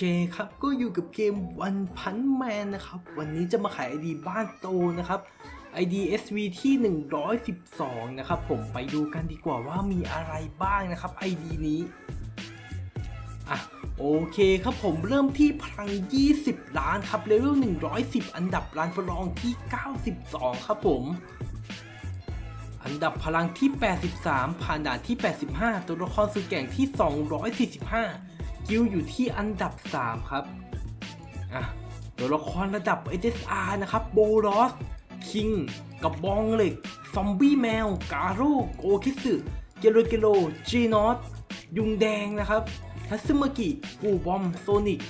คครับ ก็อยู่กับเกมวันพันแมนนะครับ วันนี้จะมาขาย ID บ้านโตนะครับ ID SV ที่ 112 นะครับ ผมไปดูกันดีกว่าว่ามีอะไรบ้างนะครับ ID นี้อะโอเคครับผมเริ่มที่พลัง 20 ล้านครับเลเวล 110 อันดับล้านประลองที่ 92 ครับผมอันดับพลังที่ 83 ผ่านด่านที่ 85 ตัวละครสุดแก่งที่ 245 กิลอยู่ที่อันดับ 3 ครับ อะ ตัวละครระดับ SSR นะครับ โบรอส คิงกับบองเหล็ก ซอมบี้แมว กาโร่โกคิสึเกโรเกโรจีนอส ยุงแดงนะครับทัซึมกิกูบอม โซนิก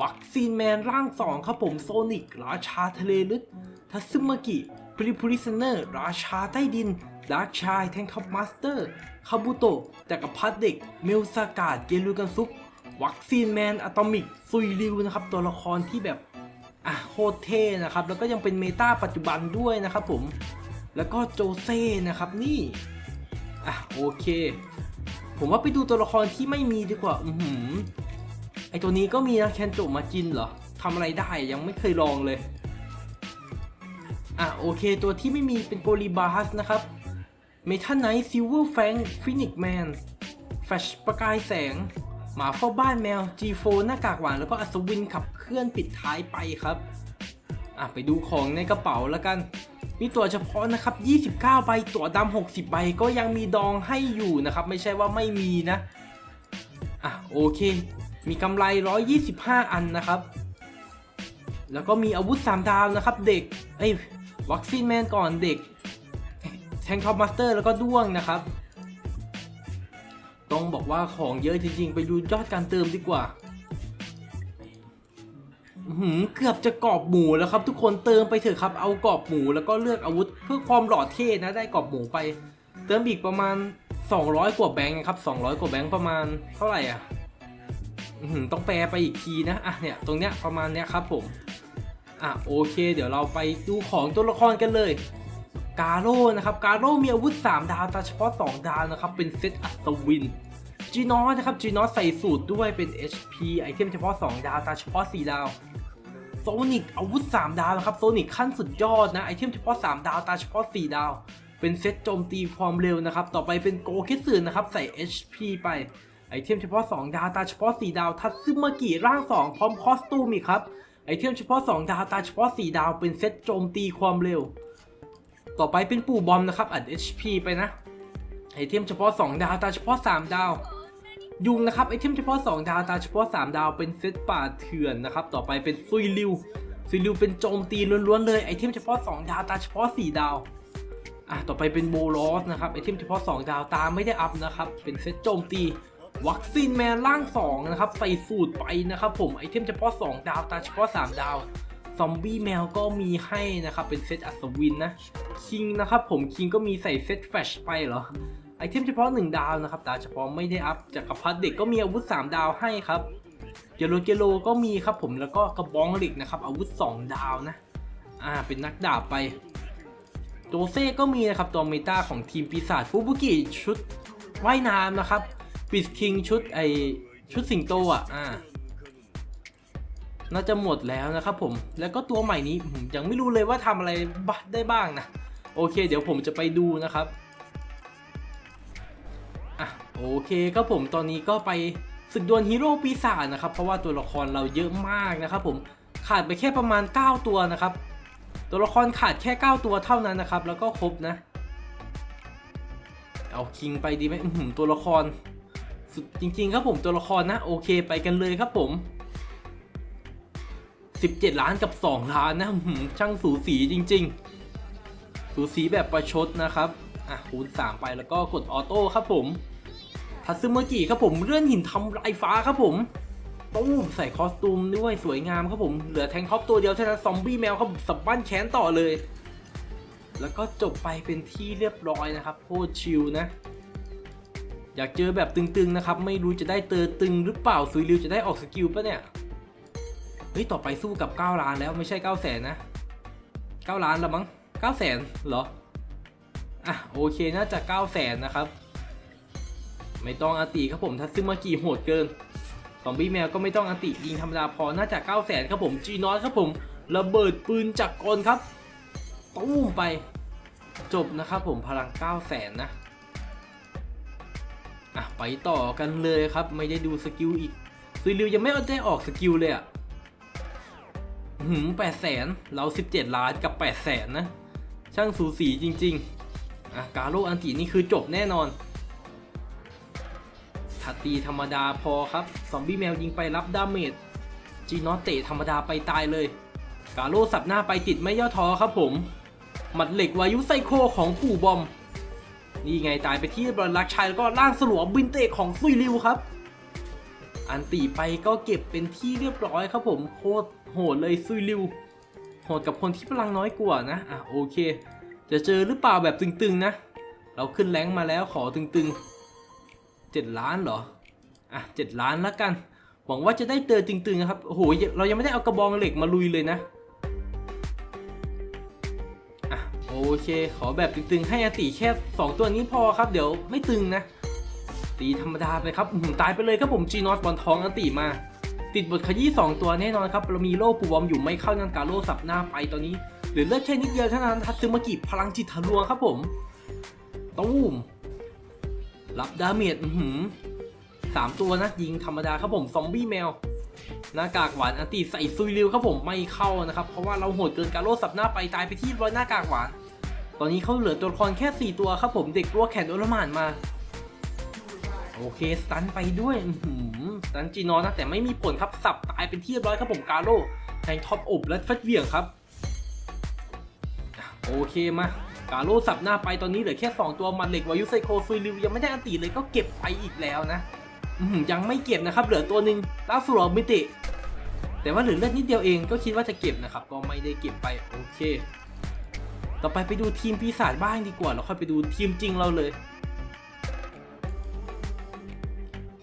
วัคซีนแมนร่าง2ครับผมโซนิก ราชาทะเลลึกทัซึมกิพริพริซเนอร์ ราชาใต้ดินดาร์กชายแทงคับมาสเตอร์ คาบุโตะจักรพรรดิเด็ก เมลซากาดเกลูกันซุป วัคซีนแมนอะตอมิกซุยริวนะครับตัวละครที่แบบอะโคตรเท่นะครับแล้วก็ยังเป็นเมตาปัจจุบันด้วยนะครับผมแล้วก็โจเซ่นะครับนี่อะโอเค ผมว่าไปดูตัวละครที่ไม่มีดีกว่าอือหือไอตัวนี้ก็มีนะแคนโจมาจินเหรอทำอะไรได้ยังไม่เคยลองเลยอะโอเคตัวที่ไม่มีเป็นโกลีบาสนะครับเมทัลไนท์ซิลเวอร์แฟงฟินิกแมนแฟชประกายแสง หมาเฝ้าบ้านแมว G4 หน้ากากหวานแล้วก็อัศวินขับเคลื่อนปิดท้ายไปครับอะไปดูของในกระเป๋าแล้วกัน มีตั๋วเฉพาะนะครับ 29 ใบ ตั๋วดำ60 ใบ ก็ยังมีดองให้อยู่นะครับ ไม่ใช่ว่าไม่มีนะ อะโอเค มีกำไร 125 อันนะครับ แล้วก็มีอาวุธ 3 ดาวนะครับเด็ก เอ้ยวัคซีนแมนก่อนเด็ก แทงท็อปมาสเตอร์แล้วก็ด้วงนะครับ ต้องบอกว่าของเยอะจริงๆ ไปดูยอดการเติมดีกว่าหือเกือบจะกรอบหมูแล้วครับ ทุกคนเติมไปเถอะครับ เอากรอบหมูแล้วก็เลือกอาวุธ เพื่อความหล่อเท่นะได้กรอบหมูไป เติมอีกประมาณ 200 กว่าแบงค์ครับ 200 กว่าแบงค์ประมาณเท่าไหร่อะหือต้องแปลไปอีกทีนะอะเนี่ยตรงเนี้ยประมาณเนี้ยครับผมอะโอเค เดี๋ยวเราไปดูของตัวละครกันเลย กาโร่นะครับกาโร่มีอาวุธ 3 ดาวแต่เฉพาะ 2 ดาวนะครับ เป็นเซตอัศวินจีนอสนะครับจีนอสใส่สูตรด้วยเป็น HP ไอเทมเฉพาะ 2 ดาวแต่เฉพาะ 4 ดาวโซนิกอาวุธ 3 ดาวนะครับโซนิกขั้นสุดยอดนะไอเทมเฉพาะ 3 ดาวแต่เฉพาะ 4 ดาว เป็นเซตโจมตีความเร็วนะครับ ต่อไปเป็นโกคิสึนะครับใส่ HP ไปไอเทมเฉพาะ 2 ดาวตาเฉพาะ 4 ดาว ทัตซึมากิร่าง 2 พร้อมคอสตูมอีกครับไอเทมเฉพาะ 2 ดาวตาเฉพาะ 4 ดาว เป็นเซตโจมตีความเร็ว ต่อไปเป็นปู่บอมนะครับ อัด HP ไปนะ ไอเทมเฉพาะ 2 ดาว ตาเฉพาะ 3 ดาว ยุงนะครับ ไอเทมเฉพาะ 2 ดาว ตาเฉพาะ 3 ดาว เป็นเซตป่าเถื่อนนะครับ ต่อไปเป็นซุยริว ซุยริวเป็นโจมตีล้วนๆเลย ไอเทมเฉพาะ 2 ดาว ตาเฉพาะ 4 ดาว อะ ต่อไปเป็นโบลอสนะครับ ไอเทมเฉพาะ 2 ดาว ตาไม่ได้อัพนะครับ เป็นเซตโจมตีวัคซีนแมนร่าง 2 นะครับ ใส่สูตรไปนะครับผม ไอเทมเฉพาะ 2 ดาว ตาเฉพาะ 3 ดาว ซอมบี้แมวก็มีให้นะครับเป็นเซตอัศวินนะคิงนะครับผมคิงก็มีใส่เซตแฟชไปเหรอไอเทมเฉพาะ 1 ดาวนะครับดาวเฉพาะไม่ได้อัพจากกระพัดเด็กก็มีอาวุธ 3 ดาวให้ครับเกโลเกโลก็มีครับผมแล้วก็กระบองเหล็กนะครับอาวุธ 2 ดาวนะอ่าเป็นนักดาบไปโจเซ่ก็มีนะครับตัวเมตาของทีมปีศาจฟูบุกิชุดว่ายน้ำนะครับปิสคิงชุดไอชุดสิงโตอะอ่า น่าจะหมดแล้วนะครับผมแล้วก็ตัวใหม่นี้ยังไม่รู้เลยว่าทำอะไรได้บ้างนะโอเค เดี๋ยวผมจะไปดูนะครับอะโอเคครับผมตอนนี้ก็ไปศึกดวลฮีโร่ปีศาจนะครับเพราะว่าตัวละครเราเยอะมากนะครับผมขาดไปแค่ประมาณ 9 ตัวนะครับ ตัวละครขาดแค่ 9 ตัวเท่านั้นนะครับ แล้วก็ครบนะเอาคิงไปดีไหมหือตัวละครสุดจริง ๆ ครับผมตัวละครนะ โอเคไปกันเลยครับผม 17 ล้านกับ 2 ล้านนะช่างสูสีจริง ๆ สูสีแบบประชดนะครับ อะคูณ 3 ไปแล้วก็กดออโต้ครับผมทัซึเมกิครับผมเลื่อนหินทำลายฟ้าครับผมตู้มใส่คอสตูมด้วยสวยงามครับผมเหลือแทงท็อปตัวเดียวเท่านั้นซอมบี้แมวครับผมสับบ้านแขนต่อเลย แล้วก็จบไปเป็นที่เรียบร้อยนะครับโคตรชิลนะอยากเจอแบบตึงๆนะครับ ไม่รู้จะได้เตอตึงหรือเปล่าซุยริวจะได้ออกสกิลปะเนี่ย เฮ้ยต่อไปสู้กับ 9 ล้านแล้วไม่ใช่9แสนนะ 9 ล้านล้วมั้ง9แสนเหรอ อะโอเคน่าจะ9แสนนะครับ ไม่ต้องอตีครับผมทัซึมากิโหดเกินซอมบี้แมวก็ไม่ต้องอัติยิงธรรมดาพอน่าจะ 9 0 0 0 0ครับผมจีนอสครับผมระเบิดปืนจากกลครับตู้มไปจบนะครับผมพลัง 9 0 0 0 0นะอะไปต่อกันเลยครับไม่ได้ดูสกิลอีกซุยริวยังไม่ได้ออกสกิลเลยอะ หืมแปดแสนเรา17ล้านกับ8 0 0แสนนะ ช่างสูสีจริง ๆอะกาโลอันตินี่คือจบแน่นอนถ้าตีธรรมดาพอครับ ซอมบี้แมวยิงไปรับดาเมจจีนอตเตะธรรมดาไปตายเลย กาโลสับหน้าไปติดไม่ย่อท้อครับผม หมัดเหล็กวายุไซโคของปู่บอม นี่ไงตายไปที่บอลลักชัยแล้วก็ล่างสลัวบินเตะของซุยริวครับ อันตีไปก็เก็บเป็นที่เรียบร้อยครับผมโคตร โหดเลยซุยริวโหดกับคนที่พลังน้อยกว่านะอะโอเค จะเจอหรือเปล่าแบบตึงๆนะ เราขึ้นแรงมาแล้วขอตึงๆเจ็ดล้านเหรออะเจ็ดล้านแล้วกัน หวังว่าจะได้เจอตึงๆนะครับโอ้โหเรายังไม่ได้เอากระบองเหล็กมาลุยเลยนะอะโอเค ขอแบบตึงๆให้อติแค่2ตัวนี้พอครับ เดี๋ยวไม่ตึงนะตีธรรมดาไปครับอื้อหือตายไปเลยครับผมจีนอตบอลทองอติมา ติดบทขยี้2ตัวแน่นอนครับเรามีโล่ปูบอมอยู่ไม่เข้านันกาโล่สับหน้าไปตอนนี้หลือเลือดแค่นิดเดียวเท่านั้นทัตซึมากิพลังจิตทะลวงครับผมตู้มรับดาเมจหือสามตัวนะยิงธรรมดาครับผมซอมบี้แมวหน้ากากหวานอันติใส่ซุยริวครับผมไม่เข้านะครับ เพราะว่าเราโหดเกินกาโล่สับหน้าไปตายไปที่ร้อยหน้ากากหวาน ตอนนี้เขาเหลือตัวละครแค่ 4 ตัวครับผมเด็กรัวแขนโอลมานมา โอเคสตันไปด้วยสตันจีนอนนะแต่ไม่มีผลครับสับตายเป็นที่เรียบร้อยครับผมกาโร่แทงท็อปอบและฟัดเวี่ยงครับ โอเคมากาโร่สับหน้าไปตอนนี้เหลือแค่ 2 ตัวมันเหล็กวายุไซโคซุยริวยังไม่ได้อันตีเลยก็เก็บไปอีกแล้วนะยังไม่เก็บนะครับเหลือตัวหนึ่งลาสุดมิติ แต่ว่าเหลือเลือดนิดเดียวเองก็คิดว่าจะเก็บนะครับ ก็ไม่ได้เก็บไปโอเค ต่อไปไปดูทีมปีศาจบ้างดีกว่าแล้วค่อยไปดูทีมจริงเราเลย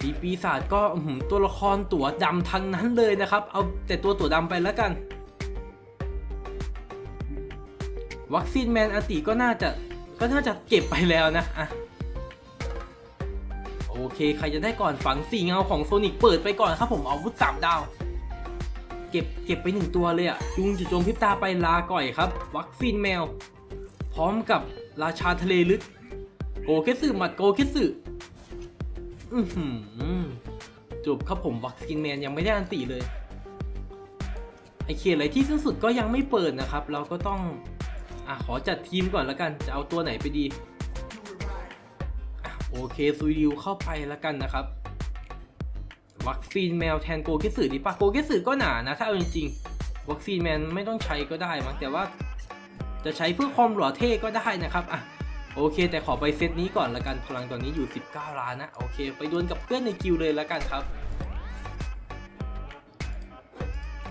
ทีปีศาจก็ตัวละครตัวดำทั้งนั้นเลยนะครับ เอาแต่ตัวตัวดำไปแล้วกัน วัคซีนแมนอติก็น่าจะก็น่าจะเก็บไปแล้วนะอะโอเค ใครจะได้ก่อนฝังสี่เงาของโซนิกเปิดไปก่อนครับผมเอาวุธสามดาว เก็บเก็บไปหนึ่งตัวเลยอะจุงจุจมพิบตาไปลาก่อยครับ วัคซีนแมว พร้อมกับราชาทะเลลึก โกเคสึหมัดโกเคสึ อือหือจบครับผมวัคซีนแมนยังไม่ได้อันติเลย ไอเขียนอะไรที่สิ้นสุดก็ยังไม่เปิดนะครับ เราก็ต้อง อะ ขอจัดทีมก่อนแล้วกัน จะเอาตัวไหนไปดีอะโอเคซุยริวเข้าไปแล้วกันนะครับ วัคซีนแมวแทนโกเกสึดีปะโกเกสึก็หนานะ ถ้าเอาจริงๆ วัคซีนแมนไม่ต้องใช้ก็ได้มั้งแต่ว่าจะใช้เพื่อความหล่อเท่ก็ได้นะครับ อะ โอเค แต่ขอไปเซตนี้ก่อนละกันพลังตอนนี้อยู่ 19 ล้านนะ โอเค ไปดวลกับเพื่อนในกิลด์เลยละกันครับ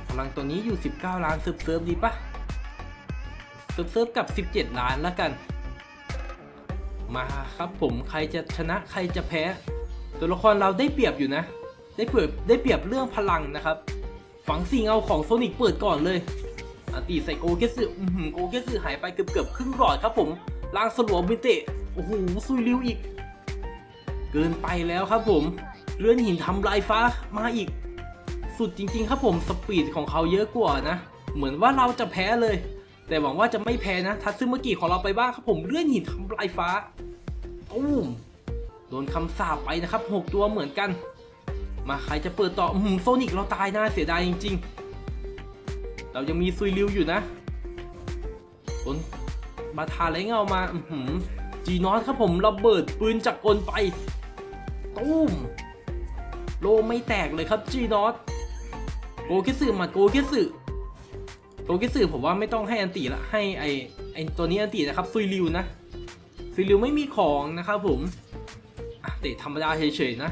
พลังตัวนี้อยู่ 19 ล้านเซิร์ฟเซิร์ฟดีปะเซิร์ฟเซิร์ฟกับ 17 ล้านละกัน มาครับผมใครจะชนะใครจะแพ้ ตัวละครเราได้เปรียบอยู่นะ ได้เปรียบได้เปรียบเรื่องพลังนะครับ ฝังสิ่งเอาของโซนิกเปิดก่อนเลยอตีใส่โกเกสึโกเกสึหายไปเกือบเกือบครึ่งหลอดครับผม ล่างสลัวมิเตะโอ้โหซุยริวอีก เกินไปแล้วครับผม เลื่อนหินทำลายฟ้ามาอีก สุดจริง ๆ ครับผมสปีดของเขาเยอะกว่านะ เหมือนว่าเราจะแพ้เลย แต่หวังว่าจะไม่แพ้นะทัตซึเมากิของเราไปบ้างครับผมเลื่อนหินทำลายฟ้าตุ้มโดนคำสาปไปนะครับหกตัวเหมือนกัน มาใครจะเปิดต่ออืมโซนิกเราตายน่าเสียดายจริง ๆ เรายังมีซุยริวอยู่นะบน บาทาไรเงามาจีนอสครับผมระเบิดปืนจากกลไปตุ้มโลไม่แตกเลยครับจีนอสโกคิสึมัดโกคิสึโกคิสึผมว่าไม่ต้องให้อันตีละให้ไอไอตัวนี้อันตีนะครับซุยริวนะซุยริวไม่มีของนะครับผมเตะธรรมดาเฉยๆนะ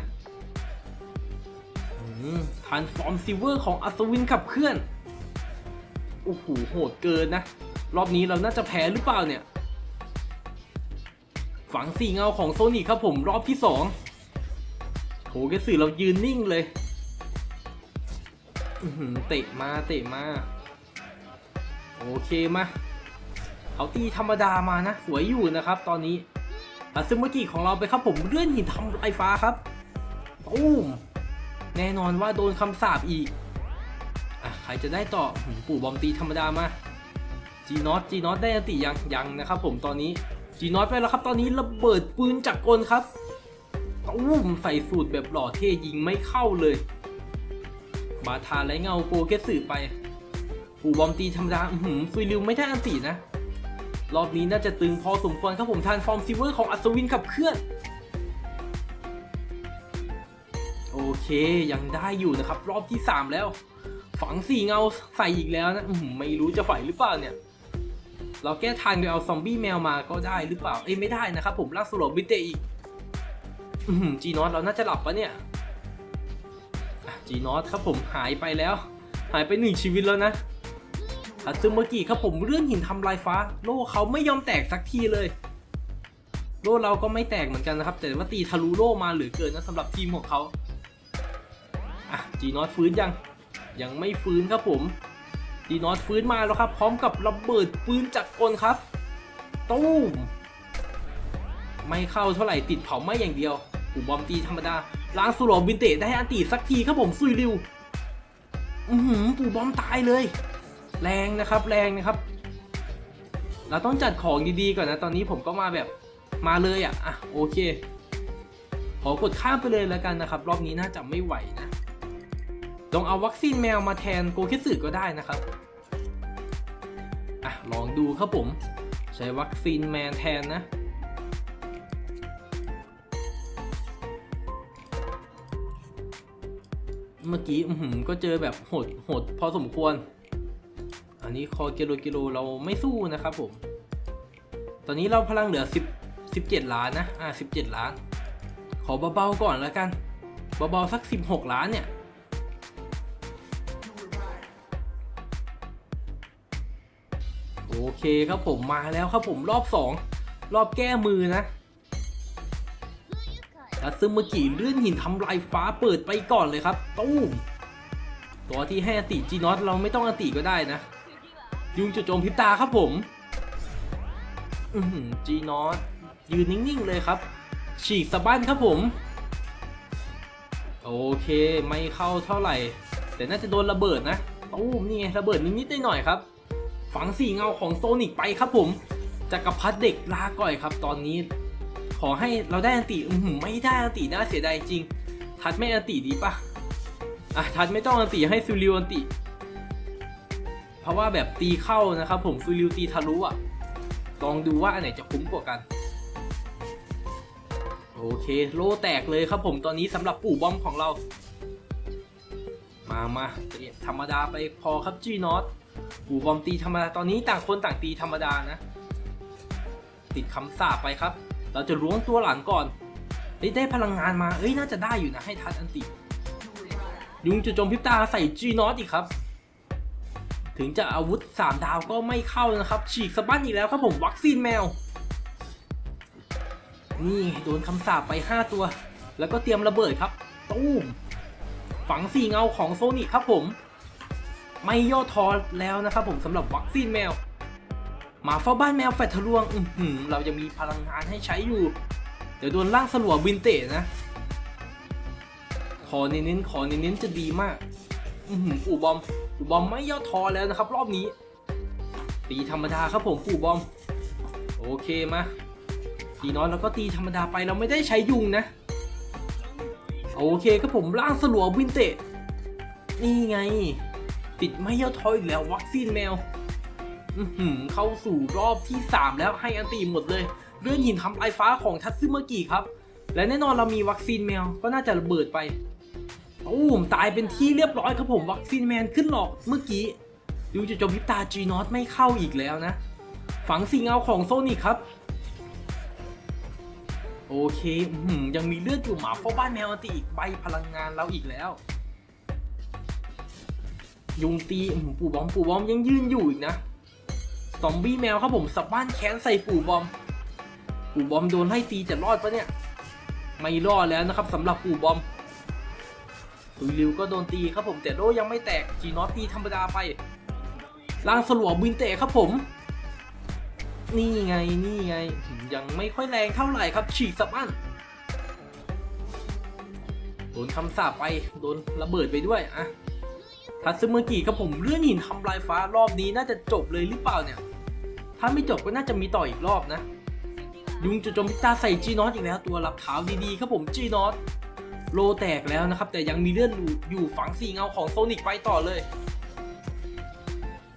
ทานฟอร์มซิเวอร์ของอัศวินขับเคลื่อนโอ้โหโหดเกินนะ รอบนี้เราน่าจะแพ้หรือเปล่าเนี่ย ฝังสี่เงาของโซนิคครับผมรอบที่สองโหแกสื่อเรายืนนิ่งเลยเตะมาเตะมา โอเคมาเขาตีธรรมดามานะ สวยอยู่นะครับ ตอนนี้อัซึมากิของเราไปครับผมเลื่อนหินทำลายฟ้าครับตูมแน่นอนว่าโดนคำสาปอีกอะใครจะได้ต่อปู่บอมตีธรรมดามา จีนอตจีนอตได้อันติยังยังนะครับผมตอนนี้จีนอตไปแล้วครับ ตอนนี้ระเบิดปืนจักกลครับตุ้มใส่สูตรแบบหล่อเท่ยิงไม่เข้าเลย บาทาและเงาโกเกสึไปปูบอมตีธรรมดาอื้อหืมซุยริวไม่ได้อันตินะ รอบนี้น่าจะตึงพอสมควรครับผมทานฟอร์มซิเวอร์ของอัศวินขับเคลื่อน โอเคยังได้อยู่นะครับ รอบที่ 3 แล้ว ฝังสี่เงาใส่อีกแล้วนะอื้อหือไม่รู้จะไหวหรือเปล่าเนี่ย เราแก้ทางโดยเอาซอมบี้แมวมาก็ได้หรือเปล่า เอ้ยไม่ได้นะครับผมลากสโลบบิเตอีกจีนอตเราน่าจะหลับปะเนี่ยจีนอตครับผมหายไปแล้ว หายไปหนึ่งชีวิตแล้วนะคัตซึมกิครับผมเลื่อนหินทำลายฟ้า โล่เขาไม่ยอมแตกสักทีเลย โล่เราก็ไม่แตกเหมือนกันนะครับ แต่ว่าตีทะลุโล่มาเหลือเกินนะสำหรับทีมของเขาอะจีนอตฟื้นยัง ยังไม่ฟื้นครับผม จีนอตฟื้นมาแล้วครับ พร้อมกับระเบิดปืนจักรกลครับ ตู้ม ไม่เข้าเท่าไหร่ติดเผาไหม้อย่างเดียวปู่บอมตีธรรมดาล้างสุโรบินเตะได้อันตีสักทีครับผมซุยริว อือหือปู่บอมตายเลย แรงนะครับ แรงนะครับ เราต้องจัดของดีๆก่อนนะ ตอนนี้ผมก็มาแบบมาเลยอะ อะโอเค ขอกดข้ามไปเลยแล้วกันนะครับ รอบนี้น่าจะไม่ไหวนะ ลองเอาวัคซีนแมวมาแทนโกเคสึก็ได้นะครับอะลองดูครับผม ใช้วัคซีนแมนแทนนะเมื่อกี้อือหือก็เจอแบบโหดโหดพอสมควร อันนี้คอกิโลกิโลเราไม่สู้นะครับผม ตอนนี้เราพลังเหลือ 10 17 ล้านนะ อ่า 17 ล้าน ขอเบาๆก่อนแล้วกัน เบาๆสัก 16 ล้านเนี่ย โอเคครับผมมาแล้วครับผมรอบ 2 รอบแก้มือนะแล้วซึมเมื่อกี้เลื่อนหินทำลายฟ้าเปิดไปก่อนเลยครับตู้มตัวที่ให้อติจีนอตเราไม่ต้องอติก็ได้นะ ยุงจุดโจมพิบตาครับผมจีนอตยืนนิ่งๆเลยครับ ฉีกสะบั้นครับผม โอเคไม่เข้าเท่าไหร่ แต่น่าจะโดนระเบิดนะตู้มนี่ไงระเบิดนิดๆหน่อยๆครับ ฝังสี่เงาของโซนิกไปครับผมจักรพรรดิเด็กลาก่อยครับ ตอนนี้ ขอให้เราได้อันติอืไม่ได้อันติน่าเสียดายจริง ทัดไม่อันติดีปะอะทัดไม่ต้องอันติให้ซิลิวอันติ เพราะว่าแบบตีเข้านะครับผมฟิลิวตีทะลุอะลองดูว่าอันไหนจะคุ้มกว่ากัน โอเคโลแตกเลยครับผมตอนนี้สำหรับปู่บอมของเรา มามาธรรมดาไปพอครับจีนอต ปู่บอมตีธรรมดาตอนนี้ต่างคนต่างตีธรรมดานะ ติดคำสาปไปครับ เราจะล้วงตัวหลังก่อนได้พลังงานมาเอ้ยน่าจะได้อยู่นะให้ทัดอันติ ยุงจุดโจมพิบตาใส่จีนอตอีกครับ ถึงจะอาวุธ 3 ดาวก็ไม่เข้านะครับ ฉีกสะบั้นอีกแล้วครับผมวัคซีนแมว นี่โดนคำสาปไป 5 ตัว แล้วก็เตรียมระเบิดครับ ตู้มฝังสี่เงาของโซนิครับผม ไม่ย่อท้อแล้วนะครับผมสำหรับวัคซีนแมวหมาเฝ้าบ้านแมวแฟดทะลวงอือหือเราจะมีพลังงานให้ใช้อยู่ เดี๋ยวโดนล่างสลัววินเตจนะ ขอเน้นๆขอเน้นๆจะดีมาก อือหือปู่บอมปู่บอมไม่ย่อท้อแล้วนะครับ รอบนี้ ตีธรรมดาครับผมปู่บอม โอเคมาตีน้อยแล้วก็ตีธรรมดาไปเราไม่ได้ใช้ยุงนะ โอเคครับผมล่างสลัววินเตจนี่ไง ติดไม่ย่อท้ออีกแล้ววัคซีนแมวอือหือเข้าสู่รอบที่ 3 แล้วให้อันตีหมดเลยเลื่อนหินทำลายฟ้าของทัตซึเมกิครับ และแน่นอนเรามีวัคซีนแมวก็น่าจะระเบิดไปตู้มตายเป็นที่เรียบร้อยครับผมวัคซีนแมนขึ้นหลอกเมื่อกี้ดูจะจมพิบตาจีนอตไม่เข้าอีกแล้วนะ ฝังสีเงาของโซนิคครับ โอเคอยังมีเลือดอยู่หมาเฝ้าบ้านแมวอันตีอีกใบพลังงานเราอีกแล้ว ยุงตีปู่บอมปู่บอมยังยืนอยู่อีกนะซอมบี้แมวครับผมสับบ้านแค้นใส่ปู่บอม ปู่บอมโดนให้ตีจะรอดปะเนี่ยไม่รอดแล้วนะครับสำหรับปู่บอมตุยริวก็โดนตีครับผมแต่โลยังไม่แตกจีนอตตีธรรมดาไปล่างสลัวบินเตะครับผม นี่ไงนี่ไงยังไม่ค่อยแรงเท่าไหร่ครับ ฉีกสับบ้านโดนคำสาปไปโดนระเบิดไปด้วยอะ ทัตซึเมื่อกี้ครับผมเลื่อนหินทำลายฟ้ารอบนี้น่าจะจบเลยหรือเปล่าเนี่ย ถ้าไม่จบก็น่าจะมีต่ออีกรอบนะ ยุงจุดจมพิตาใส่จีนอตอีกแล้วตัวรับเท้าดีๆครับผมจีนอตโลแตกแล้วนะครับ แต่ยังมีเลื่อนอยู่อยู่ฝังสี่เงาของโซนิกไปต่อเลย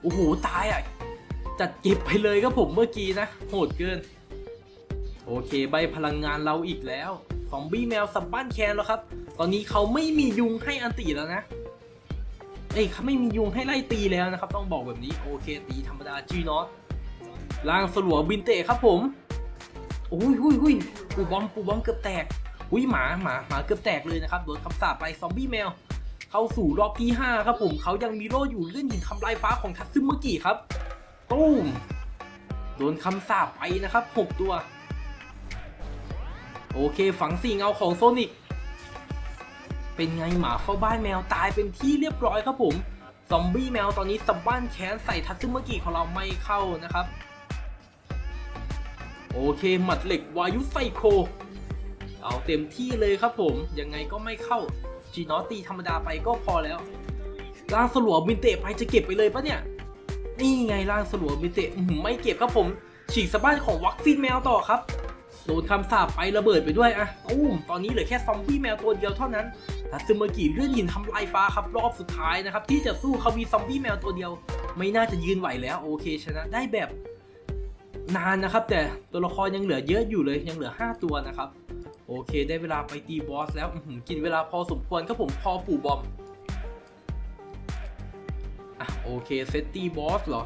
โอ้โห ตายอะ จัดเก็บไปเลยครับผมเมื่อกี้นะ โหดเกิน โอเคใบพลังงานเราอีกแล้วซอมบี้แมวสับบ้านแคนแล้วครับ ตอนนี้เขาไม่มียุงให้อันตีแล้วนะ เอ้ยเขาไม่มียุงให้ไล่ตีแล้วนะครับ ต้องบอกแบบนี้โอเคตีธรรมดาจีนอตล่างสลัวบินเตะครับผมอุ้ยอุ้ยอุ้ยปูบอมปูบอมเกือบแตกอุ้ยหมาหมาหมาเกือบแตกเลยนะครับโดนคำสาปไปซอมบี้แมว เข้าสู่รอบที่ 5 ครับผมเขายังมีโล่อยู่เลื่อนหินทำลายฟ้าของทัตซึเมื่อกี้ครับตุ้มโดนคำสาปไปนะครับ 6 ตัว โอเคฝังสี่เงาของโซนิก เป็นไงหมาเฝ้าบ้านแมวตายเป็นที่เรียบร้อยครับผม ซอมบี้แมวตอนนี้สับบ้านแค้นใส่ทัตซึเมื่อกี้ของเราไม่เข้านะครับ โอเคหมัดเหล็กวายุไซโค เอาเต็มที่เลยครับผม ยังไงก็ไม่เข้าจีนอตีธรรมดาไปก็พอแล้วร่างสลัวมินเตะไปจะเก็บไปเลยปะเนี่ย นี่ไงร่างสลัวมินเตะไม่เก็บครับผม ฉีกสะบ้านของวัคซีนแมวต่อครับ โดนคำสาปไประเบิดไปด้วยอะอุ้มตอนนี้เหลือแค่ซอมบี้แมวตัวเดียวเท่านั้นทัซึมากิเลื่อนหินทำลายฟ้าครับรอบสุดท้ายนะครับที่จะสู้เขามีซอมบี้แมวตัวเดียว ไม่น่าจะยืนไหวแล้วโอเคชนะได้แบบนานนะครับ แต่ตัวละครยังเหลือเยอะอยู่เลยยังเหลือ 5 ตัวนะครับ โอเค ได้เวลาไปตีบอสแล้วอื้อหือกินเวลาพอสมควรครับผมพอปู่บอมอะโอเคเซตตีบอสเหรอ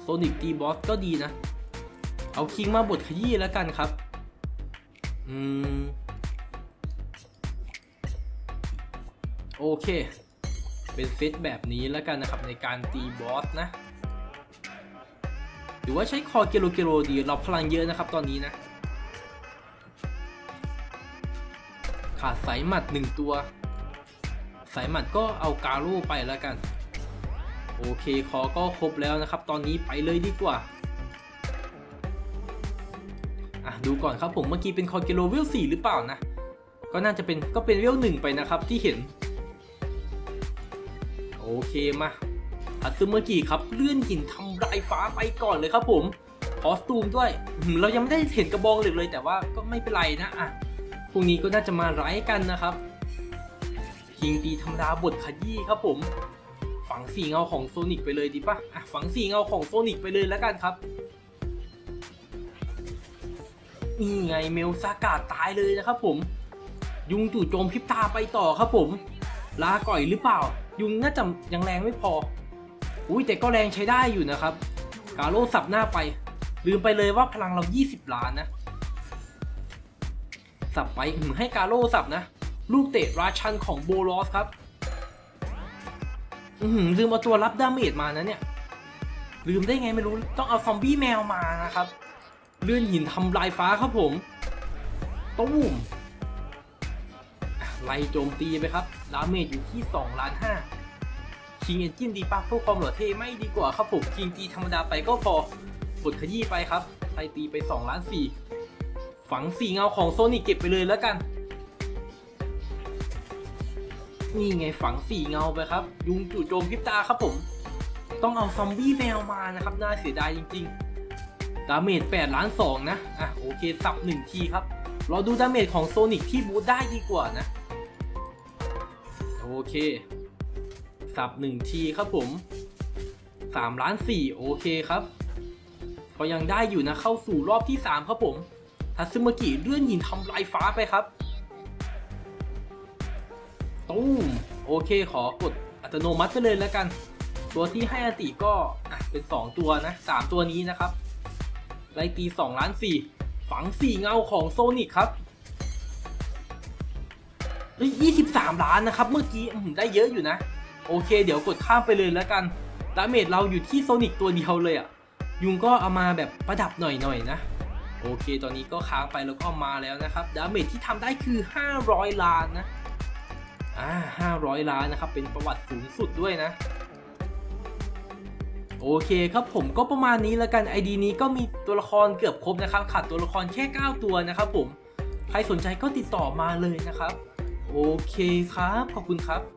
โซนิกตีบอสก็ดีนะ เอาคิงมาบดขยี้แล้วกันครับ อืม โอเค เป็นเซตแบบนี้แล้วกันนะครับในการตีบอสนะ หรือว่าใช้คอเกโลเกโลดีเราพลังเยอะนะครับตอนนี้นะ ขาดสายหมัดหนึ่งตัว สายหมัดก็เอาการ่ไปแล้วกัน โอเคคอก็ครบแล้วนะครับ ตอนนี้ไปเลยดีกว่า ดูก่อนครับผมเมื่อกี้เป็นคอเกโลเวล4หรือเปล่านะ ก็น่าจะเป็นก็เป็นเวลหนึ่งไปนะครับที่เห็น โอเคมาอัตซึเมื่อกี้ครับเลื่อนหินทำลายฟ้าไปก่อนเลยครับผมคอสตูมด้วย เรายังไม่ได้เห็นกระบองเหล็กเลย แต่ว่าก็ไม่เป็นไรนะอะพรุ่งนี้ก็น่าจะมาไร้กันนะครับคิงตีธรรมดาบทขยี้ครับผม ฝังสีเงาของโซนิกไปเลยดีปะอะฝังสีเงาของโซนิกไปเลยแล้วกันครับ นี่ไงเมลซากาตายเลยนะครับผม ยุงจู่โจมพิบตาไปต่อครับผม ลาก่อยหรือเปล่า ยุงน่าจะยังแรงไม่พอ อุ้ยแต่ก็แรงใช้ได้อยู่นะครับ กาโลสับหน้าไป ลืมไปเลยว่าพลังเรา 20 ล้านนะ สับไปอืมให้กาโลสับนะ ลูกเตะราชันของโบลอสครับอือหือลืมเอาตัวรับดาเมจมานะเนี่ย ลืมได้ไงไม่รู้ต้องเอาซอมบี้แมวมานะครับ เลื่อนหินทำลายฟ้าครับผมตุ้มไล่โจมตีไปครับดาเมจอยู่ที่2ล้าน5คิงเอนจินดีปะเพื่อความหล่อเท่ไม่ดีกว่าครับผมคิงตีธรรมดาไปก็พอกดขยี้ไปครับไล่ตีไป2ล้าน4ฝังสีเงาของโซนิกเก็บไปเลยแล้วกันนี่ไงฝังสี่เงาไปครับ ยุงจู่โจมพิบตาครับผม ต้องเอาซอมบี้แมวมานะครับ น่าเสียดายจริง ๆ ดาเมจ8ล้าน2นะ อะโอเค สับ 1 ทีครับ เราดูดาเมจของโซนิกที่บูทได้ดีกว่านะ โอเค สับ 1 ทีครับผม3ล้าน4โอเคครับ ก็ยังได้อยู่นะเข้าสู่รอบที่ 3 ครับผมทัตซึมากิเลื่อนหินทำลายฟ้าไปครับตู้มโอเคขอกดอัตโนมัติไปเลยแล้วกัน ตัวที่ให้อติก็เป็น 2 ตัวนะ 3 ตัวนี้นะครับ ไล่ตี2ล้าน4ฝัง 4 เงาของโซนิกครับเฮ้ย23ล้านนะครับ เมื่อกี้ได้เยอะอยู่นะ โอเค เดี๋ยวกดข้ามไปเลยแล้วกัน ดาเมจเราอยู่ที่โซนิกตัวเดียวเลยอะยุงก็เอามาแบบประดับหน่อยๆนะโอเค ตอนนี้ก็ค้างไปแล้วก็มาแล้วนะครับ ดาเมจที่ทำได้คือ 500 ล้านนะ อ่า500 ล้านนะครับ เป็นประวัติสูงสุดด้วยนะ โอเคครับผมก็ประมาณนี้แล้วกัน ID นี้ก็มีตัวละครเกือบครบนะครับขาดตัวละครแค่ 9 ตัวนะครับผม ใครสนใจก็ติดต่อมาเลยนะครับ โอเคครับ ขอบคุณครับ